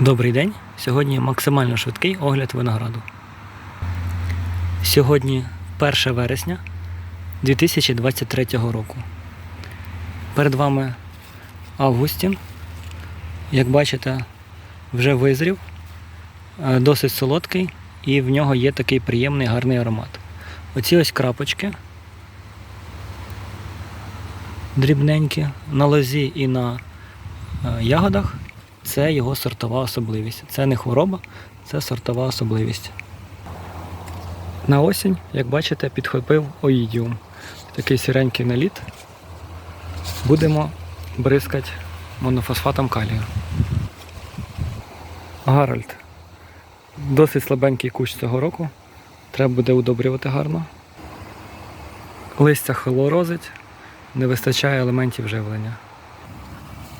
Добрий день. Сьогодні максимально швидкий огляд винограду. Сьогодні 1 вересня 2023 року. Перед вами Августін. Як бачите, вже визрів, е, досить солодкий і в нього є такий приємний гарний аромат. Оці ось крапочки. Дрібненькі на лозі і на е, ягодах це його сортова особливість. Це не хвороба, це сортова особливість. На осінь, як бачите, підхопив оїдіум. Такий сіренький наліт. Будемо бризкати монофосфатом калію. Гаральд. Досить слабенький кущ цього року. Треба буде удобрювати гарно. Листя хилорозить, не вистачає елементів живлення.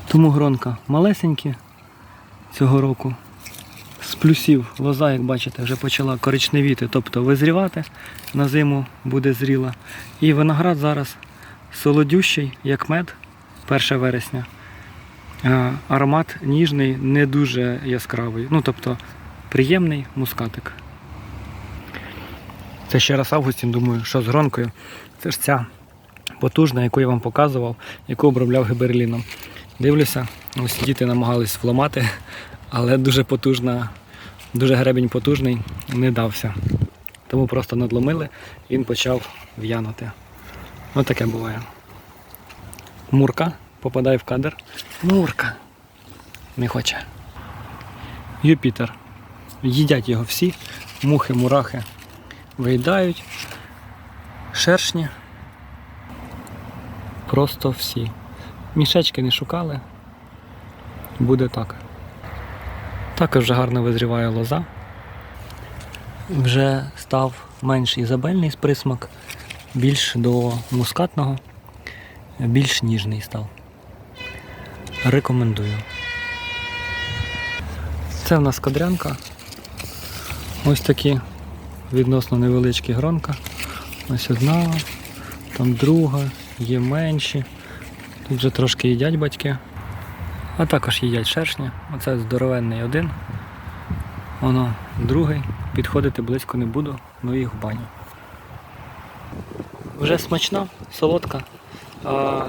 Тому гронка малесенькі цього року. З плюсів лоза, як бачите, вже почала коричневіти, тобто визрівати, на зиму буде зріла. І виноград зараз солодющий, як мед, 1 вересня. Аромат ніжний, не дуже яскравий. Ну, тобто приємний мускатик. Це ще раз Августін, думаю, що з гронкою. Це ж ця потужна, яку я вам показував, яку обробляв гиберліном. Дивлюся, ось діти намагались вламати, але дуже потужна, дуже гребінь потужний, не дався. Тому просто надломили, він почав в'янути. Ось таке буває. Мурка попадає в кадр. Мурка. Не хоче. Юпітер. Їдять його всі, мухи, мурахи виїдають, шершні. Просто всі. Мішечки не шукали. Буде так. Також гарно визріває лоза. Вже став менш ізабельний присмак, більш до мускатного, більш ніжний став. Рекомендую. Це в нас кадрянка. Ось такі відносно невеличкі гронка. Ось одна, там друга, є менші. Тут вже трошки їдять батьки. А також їдять шершні. Оце здоровенний один. Воно другий. Підходити близько не буду, ну їх в баню. Вже смачна, солодка, а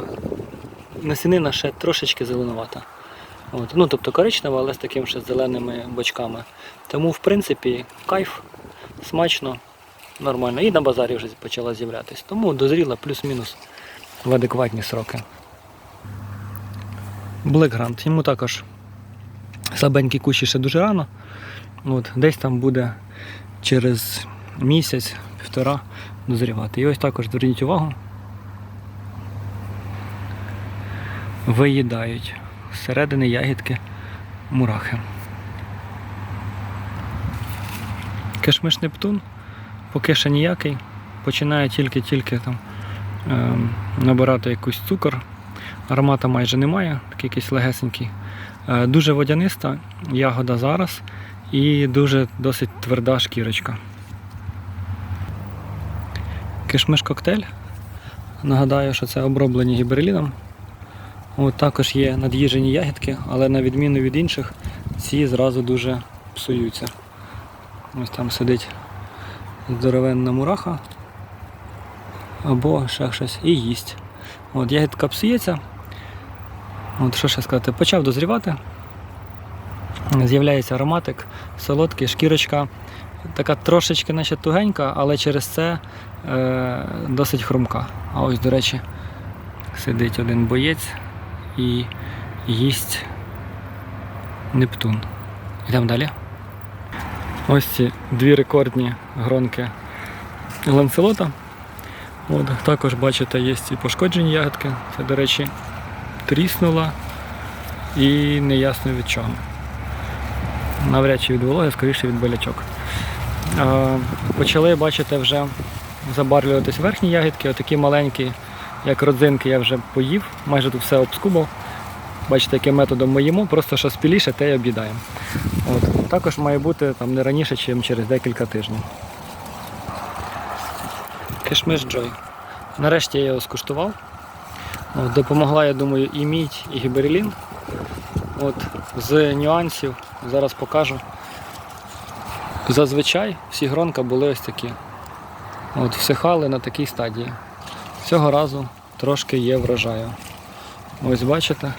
насінина ще трошечки зеленувата. От. Ну, тобто коричнева, але з такими ще зеленими бочками. Тому, в принципі, кайф, смачно, нормально. І на базарі вже почала з'являтися. Тому дозріла плюс-мінус в адекватні сроки. Блекгрант. Йому також слабенький кущі ще дуже рано. От, десь там буде через місяць, півтора дозрівати. І ось також зверніть увагу. Виїдають зсередини ягідки мурахи. Кишмиш Нептун поки ще ніякий. Починає тільки-тільки там ем, набирати якийсь цукор. Аромата майже немає, такий якийсь легесенький. Е, Дуже водяниста ягода зараз і дуже досить тверда шкірочка. Кишмиш коктейль. Нагадаю, що це оброблені гіберліном. От також є над'їжені ягідки, але на відміну від інших, ці зразу дуже псуються. Ось там сидить здоровенна мураха або ще щось і їсть. От ягідка псується. От що ще сказати, почав дозрівати. З'являється ароматик, солодкий, шкірочка, така трошечки наче тугенька, але через це е, досить хрумка. А ось, до речі, сидить один боєць і їсть Нептун. Йдемо далі. Ось ці дві рекордні гронки ланцелота. От, також бачите, є і пошкоджені ягодки. Це, до речі, тріснула і неясно від чого. Навряд чи від вологи, скоріше від болячок. Почали, бачите, вже забарвлюватись верхні ягідки, отакі маленькі, як родзинки, я вже поїв, майже тут все обскубав. Бачите, яким методом ми їмо, просто що спіліше, те й об'їдаємо. От. Також має бути там, не раніше, ніж через декілька тижнів. Кишмиш Джой. Нарешті я його скуштував. Допомогла, я думаю, і мідь, і гіберелін. От, з нюансів зараз покажу. Зазвичай всі гронка були ось такі. От, всихали на такій стадії. Цього разу трошки є врожаю. Ось бачите,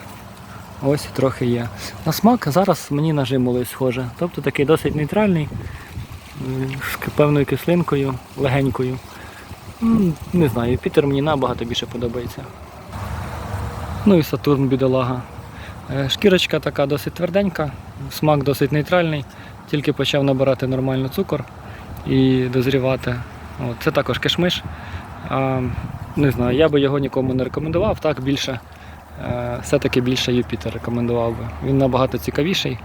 ось трохи є. На смак зараз мені на жимолий схоже. Тобто такий досить нейтральний, з певною кислинкою, легенькою. Не знаю, Юпітер мені набагато більше подобається. Ну і Сатурн бідолага. Е, Шкірочка така досить тверденька, смак досить нейтральний, тільки почав набирати нормально цукор і дозрівати. От, це також кишмиш. А, не знаю, я би його нікому не рекомендував, так більше, е, все-таки більше Юпітер рекомендував би. Він набагато цікавіший,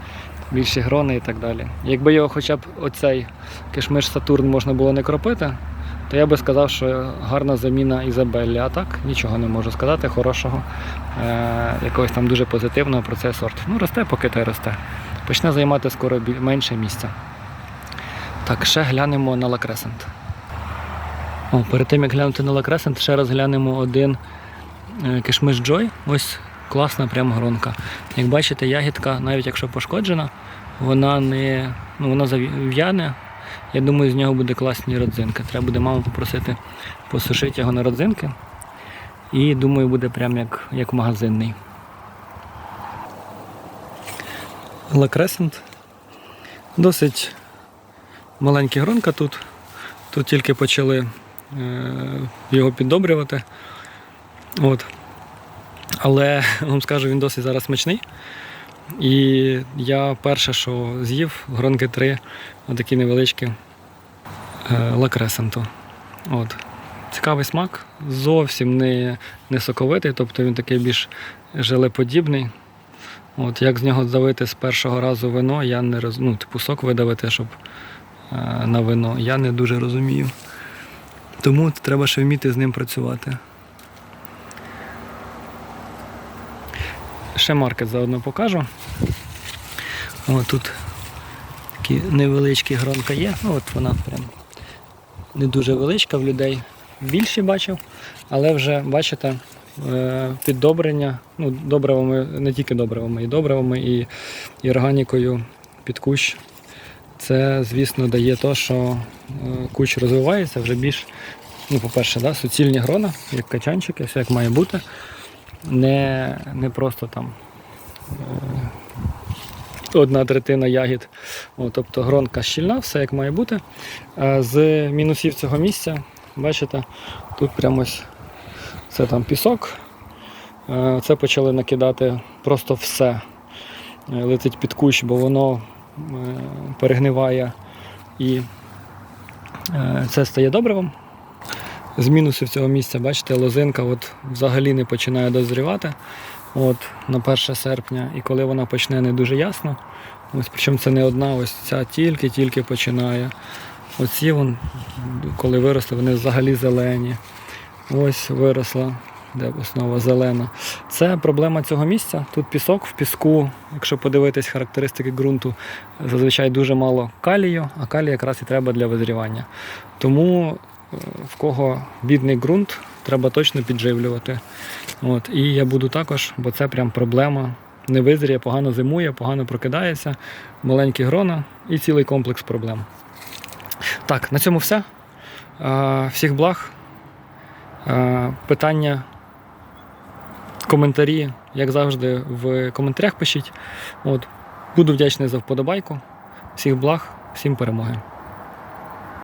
більші грони і так далі. Якби його хоча б оцей кишмиш Сатурн можна було не кропити, то я би сказав, що гарна заміна Ізабеллі. А так нічого не можу сказати хорошого, е, якогось там дуже позитивного про цей сорт. Ну, росте, поки той росте. Почне займати скоро менше місця. Так, ще глянемо на лакресент. О, перед тим як глянути на лакресент, ще раз глянемо один е, кишмиш Joy. Ось класна прям гронка. Як бачите, ягідка, навіть якщо пошкоджена, вона не ну, вона зав'яне. Я думаю, з нього буде класні родзинки. Треба буде маму попросити посушити його на родзинки. І думаю, буде прям як, як магазинний. Лакресент. Досить маленька гронка тут. Тут тільки почали е, його піддобрювати. От. Але вам скажу, він досить зараз смачний. І я перше, що з'їв, гронки три, отакі невеличкі е, лакресенту. От. Цікавий смак, зовсім не, не соковитий, тобто він такий більш желеподібний. От, як з нього здавити з першого разу вино, я не роз... ну, типу сок видавити, щоб е, на вино, я не дуже розумію. Тому треба ще вміти з ним працювати. Ще маркет заодно покажу. О, тут такі невеличкі гронка є. Ну, от вона прям не дуже величка в людей. Більші бачив, але вже бачите, е, піддобрення, ну, добривами, не тільки добривами, і добривами, і, і органікою під кущ. Це, звісно, дає то, що е, кущ розвивається вже більш, ну, по-перше, да, суцільні грона, як качанчики, все як має бути. Не, не просто там е, одна третина ягід. О, тобто гронка щільна, все як має бути. З мінусів цього місця, бачите, тут прямо це там пісок. Е, Це почали накидати просто все. Е, Летить під кущ, бо воно перегниває і це стає добривом. З мінусів цього місця, бачите, лозинка от взагалі не починає дозрівати от, на 1 серпня. І коли вона почне не дуже ясно, ось причому це не одна, ось ця тільки-тільки починає. Оці, вон, коли виросли, вони взагалі зелені. Ось виросла, де основа зелена. Це проблема цього місця. Тут пісок в піску, якщо подивитись характеристики ґрунту, зазвичай дуже мало калію, а калій якраз і треба для визрівання. Тому в кого бідний ґрунт, треба точно підживлювати. От. І я буду також, бо це прям проблема. Не визріє, погано зимує, погано прокидається, маленькі грона і цілий комплекс проблем. Так, на цьому все. Всіх благ. Питання, коментарі, як завжди, в коментарях пишіть. От. Буду вдячний за вподобайку. Всіх благ, всім перемоги.